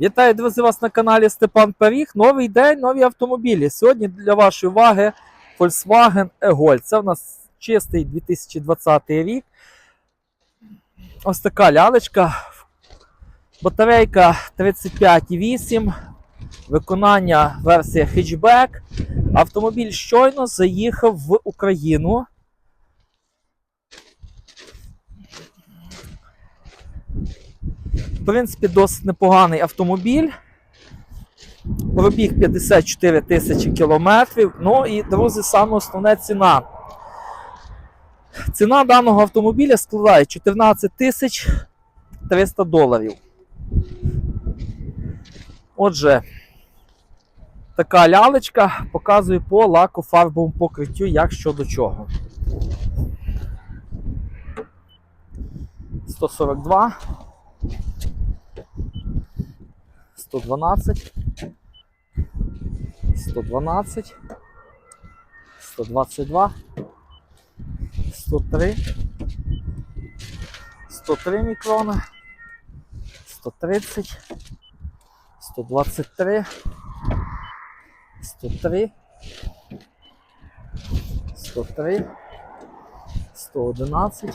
Вітаю, друзі, вас на каналі Степан Періг. Новий день, нові автомобілі. Сьогодні для вашої уваги Volkswagen E-Golf. Це у нас чистий 2020 рік. Ось така лялечка. Батарейка 35,8. Виконання версія хетчбек. Автомобіль щойно заїхав в Україну. В принципі, досить непоганий автомобіль. Пробіг 54 тисячі кілометрів. Ну і, друзі, саме основне ціна. Ціна даного автомобіля складає 14 тисяч 300 доларів. Отже, така лялечка показує по лакофарбовому покриттю, як що до чого. 142. 112, 112, 122, 103, 103 мікрона, 130, 123, 103, 103, 111,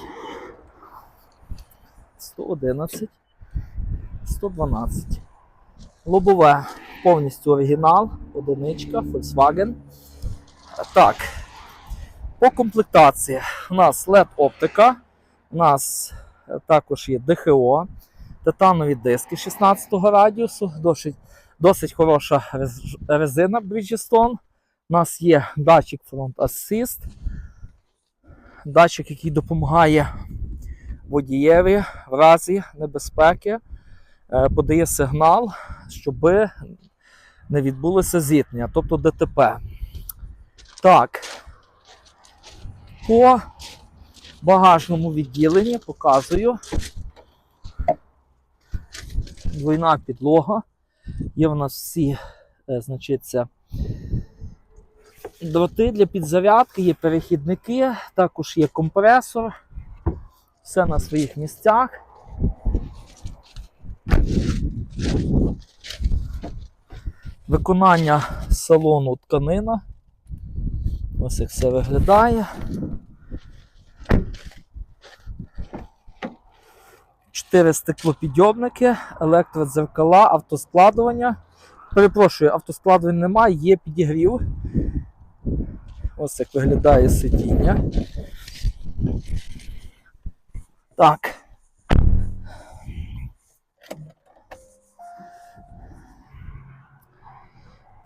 111, 112. Лобове повністю оригінал, одиничка, Volkswagen. Так, по комплектації у нас LED оптика, у нас е, також є ДХО, титанові диски 16-го радіусу, досить, досить хороша рез- резина Bridgestone. У нас є датчик Front Assist, датчик, який допомагає водієві в разі небезпеки подає сигнал, щоб не відбулося зіткнення, тобто ДТП. Так. По багажному відділенні показую. Двойна підлога. Є в нас всі, е, значиться, дроти для підзарядки, є перехідники, також є компресор. Все на своїх місцях. Виконання салону тканина. Ось як все виглядає. Чотири стеклопідйомники, електродзеркала, автоскладування. Перепрошую, автоскладування немає, є підігрів. Ось як виглядає сидіння. Так.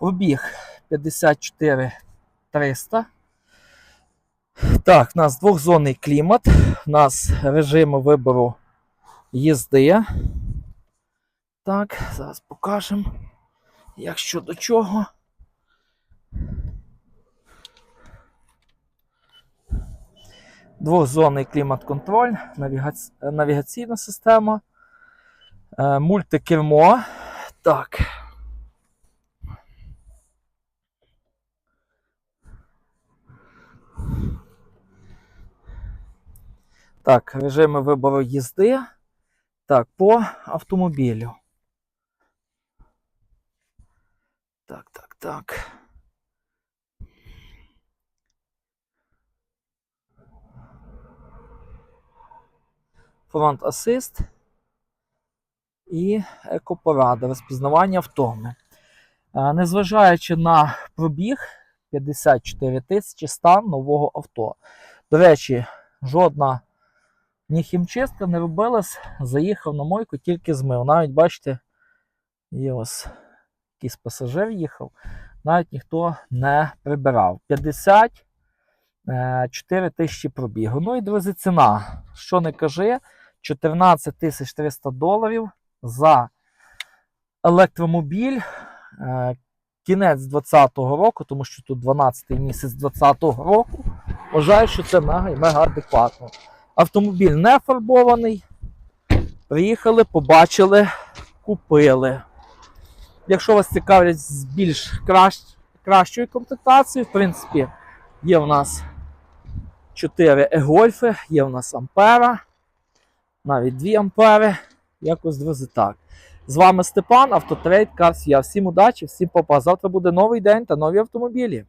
Пробіг 54 300. Так, у нас двохзонний клімат. У нас режими вибору їзди. Так, зараз покажемо, як що до чого. Двохзонний клімат-контроль, навігац... навігаційна система, е, мультикермо. Так. Так, режими вибору їзди. Так, по автомобілю. Так, так, так. Фронт асист і екопорада, розпізнавання втоми. Е, Незважаючи на пробіг 54 тисячі стан нового авто. До речі, жодна ні хімчистка не робилась, заїхав на мойку, тільки змив. Навіть бачите, є ось якийсь пасажир їхав, навіть ніхто не прибирав. 54 тисячі пробігу. Ну і друзі, ціна. Що не кажи, 14 тисяч 300 доларів за електромобіль. Е, Кінець 2020 року, тому що тут 12-й місяць 2020 року. Вважаю, що це мега мега адекватно. Автомобіль не фарбований. Приїхали, побачили, купили. Якщо вас цікавлять з більш кращ, кращою комплектацією, в принципі, є в нас 4 Егольфи, є в нас Ампера, навіть 2 Ампери. Якось друзі так. З вами Степан, Автотрейд Карс. Я всім удачі, всім попа. Завтра буде новий день та нові автомобілі.